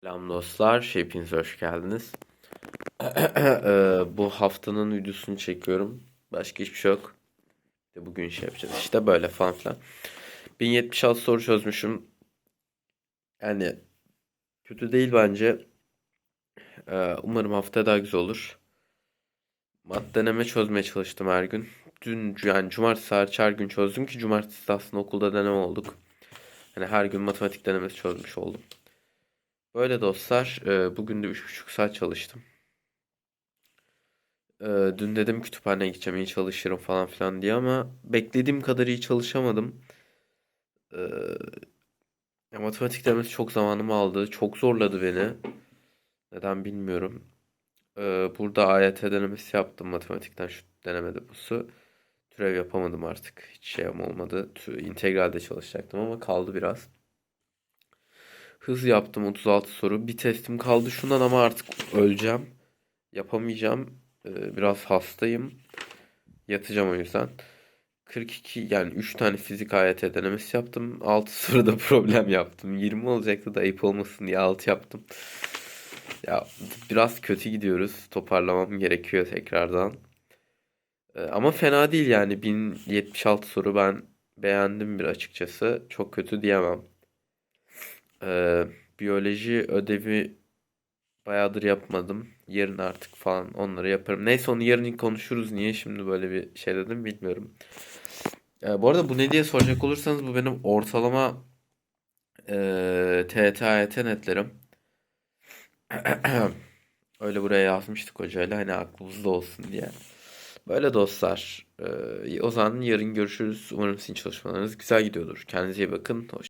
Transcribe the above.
Selam dostlar, hepiniz hoş geldiniz. Eee, Bu haftanın videosunu çekiyorum. Başka hiçbir şey yok. Bugün şey yapacağız işte böyle falan filan. 1076 soru çözmüşüm. Yani kötü değil bence. Eee, Umarım haftaya daha güzel olur. Mat deneme çözmeye çalıştım her gün. Dün yani cumartesi hariç her gün çözdüm ki cumartesi aslında okulda deneme olduk. Hani her gün matematik denemesi çözmüş oldum. Böyle dostlar, e, bugün de 3,5 saat çalıştım. E, dün dedim kütüphaneye gideceğim, iyi çalışırım falan filan diye ama beklediğim kadar iyi çalışamadım. E, ya matematik denemesi çok zamanımı aldı, çok zorladı beni. Neden bilmiyorum. Burada AYT denemesi yaptım matematikten şu denemede bu Türev yapamadım artık. Hiç şeyim olmadı. İntegralde çalışacaktım ama kaldı biraz. Hız yaptım 36 soru. Bir testim kaldı şundan ama artık öleceğim. Yapamayacağım. Ee, biraz hastayım. Yatacağım o yüzden. 42 yani 3 tane fizik AYT denemesi yaptım. 6 soruda problem yaptım. 20 olacaktı da ayıp olmasın diye 6 yaptım. Ya biraz kötü gidiyoruz. Toparlamam gerekiyor tekrardan. Ee, ama fena değil yani 1076 soru ben beğendim bir açıkçası. Çok kötü diyemem. Ee, biyoloji ödevi bayağıdır yapmadım. Yarın artık falan onları yaparım. Neyse onu yarın konuşuruz. Niye şimdi böyle bir şey dedim bilmiyorum. Ee, bu arada bu ne diye soracak olursanız bu benim ortalama e, TYT AYT netlerim. Öyle buraya yazmıştık hocayla hani aklımızda olsun diye. Böyle dostlar. Ee, o zaman yarın görüşürüz. Umarım sizin çalışmalarınız güzel gidiyordur. Kendinize iyi bakın. Hoşça